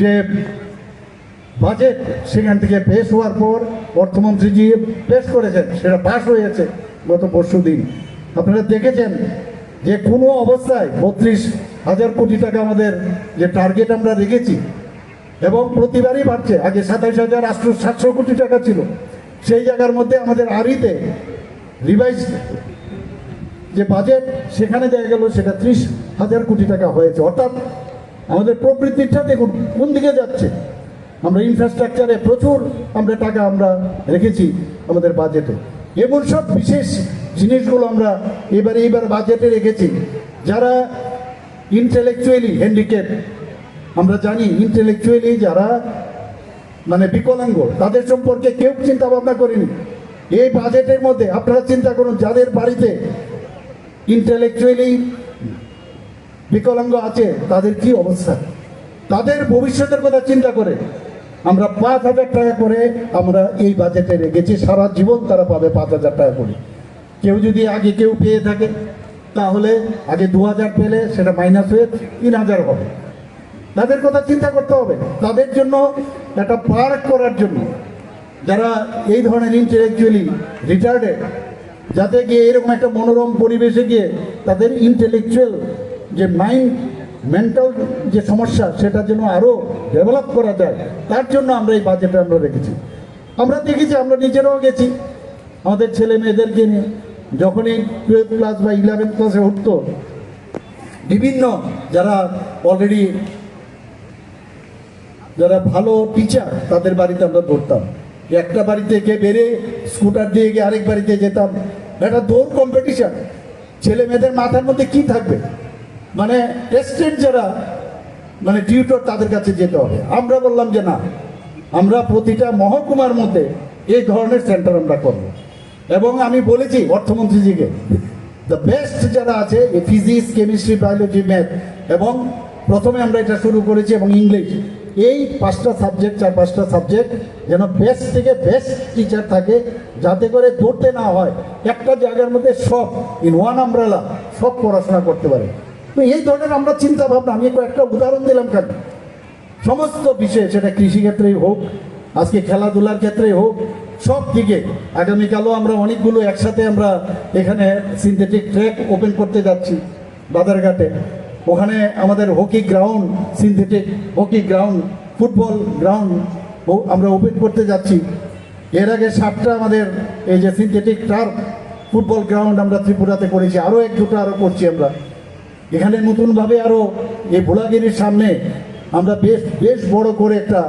যে বাজেট সেখান থেকে পেশ হওয়ার পর অর্থমন্ত্রীজি পেশ করেছেন, সেটা পাশ হয়েছে গত পরশু দিন। আপনারা দেখেছেন যে কোনো অবস্থায় বত্রিশ হাজার কোটি টাকা আমাদের যে টার্গেট আমরা রেখেছি, এবং প্রতিবারই বাড়ছে। আগে সাতাইশ হাজার আটশো সাতশো কোটি টাকা ছিল। সেই জায়গার মধ্যে আমাদের আরিতে রিভাইজ যে বাজেট সেখানে দেখা গেল সেটা ত্রিশ হাজার কোটি টাকা হয়েছে। অর্থাৎ আমাদের প্রবৃত্তিটা দেখুন কোন দিকে যাচ্ছে? আমরা ইনফ্রাস্ট্রাকচারে প্রচুর আমরা টাকা আমরা রেখেছি আমাদের বাজেটে এমন সব বিশেষ জিনিসগুলো আমরা এবারে এইবার বাজেটে রেখেছি। যারা ইন্টেলেকচুয়ালি হ্যান্ডিক্যাপ আমরা জানি ইন্টেলেকচুয়ালি যারা মানে বিকলাঙ্গ, তাদের সম্পর্কে কেউ চিন্তা ভাবনা করেনি। এই বাজেটের মধ্যে আপনারা চিন্তা করুন, যাদের বাড়িতে ইন্টেলেকচুয়ালি বিকলাঙ্গ আছে, তাদের কি অবস্থা? তাদের ভবিষ্যতের কথা চিন্তা করে আমরা পাঁচ হাজার টাকা করে আমরা এই বাজেটে রেখেছি, সারা জীবন তারা পাবে পাঁচ হাজার টাকা করে। কেউ যদি আগে কেউ পেয়ে থাকে, তাহলে আগে দু হাজার পেলে সেটা মাইনাস হয়ে তিন হাজার হবে। তাদের কথা চিন্তা করতে হবে। তাদের জন্য একটা পার্ক করার জন্য যারা এই ধরনের ইন্টেলেকচুয়ালি রিটার্ডেড যাতে গিয়ে এরকম একটা মনোরম পরিবেশে গিয়ে তাদের ইন্টেলেকচুয়াল যে মাইন্ড মেন্টাল যে সমস্যা, সেটা যেন আরও ডেভেলপ করা যায়, তার জন্য আমরা এই বাজেটে আমরা রেখেছি। আমরা দেখেছি, আমরা নিজেরাও গেছি। আমাদের ছেলে মেয়েদেরকে নিয়ে, যখনই টুয়েলভ ক্লাস বা ইলেভেন ক্লাসে উঠতো, বিভিন্ন যারা অলরেডি যারা ভালো টিচার তাদের বাড়িতে আমরা দৌড়তাম একটা বাড়ি থেকে বেরে স্কুটার দিয়ে গিয়ে আরেক বাড়িতে যেতাম। একটা দৌড় কম্পিটিশন ছেলে মেয়েদের মাথার মধ্যে কি থাকবে? মানে টেস্টেড যারা মানে টিউটর তাদের কাছে যেতে হবে। আমরা বললাম যে না, আমরা প্রতিটা মহকুমার মধ্যে এই ধরনের সেন্টার আমরা করব। এবং আমি বলেছি অর্থমন্ত্রীজিকে দ্য বেস্ট যারা আছে ফিজিক্স কেমিস্ট্রি বায়োলজি ম্যাথ এবং প্রথমে আমরা এটা শুরু করেছি এবং ইংলিশ এই পাঁচটা সাবজেক্ট চার পাঁচটা সাবজেক্ট যেন বেস্ট থেকে বেস্ট টিচার থাকে, যাতে করে ধরতে না হয়, একটা জায়গার মধ্যে সব ইন ওয়ান আমব্রেলা সব পড়াশোনা করতে পারে। এই ধরনের আমরা চিন্তা ভাবনা আমি কয়েকটা উদাহরণ দিলাম কেন? সমস্ত বিষয়ে সেটা কৃষিক্ষেত্রেই হোক, আজকে খেলাধুলার ক্ষেত্রেই হোক, সব দিকে। আগামীকালও আমরা অনেকগুলো একসাথে আমরা এখানে সিনথেটিক ট্র্যাক ওপেন করতে যাচ্ছি বাজারঘাটে। ওখানে আমাদের hockey ground synthetic hockey ground football ground আমরা ওপেন করতে যাচ্ছি। এর আগে সাতটা আমাদের এই যে সিনথেটিক টার্ফ ফুটবল গ্রাউন্ড আমরা ত্রিপুরাতে করেছি, আরও এক দুটো আরও করছি আমরা। এখানে নতুনভাবে আরও এই ভোলাগিরির সামনে আমরা বেশ বেশ বড় করে একটা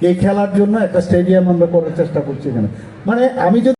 এই খেলার জন্য একটা স্টেডিয়াম আমরা করার চেষ্টা করছি এখানে। মানে আমি যদি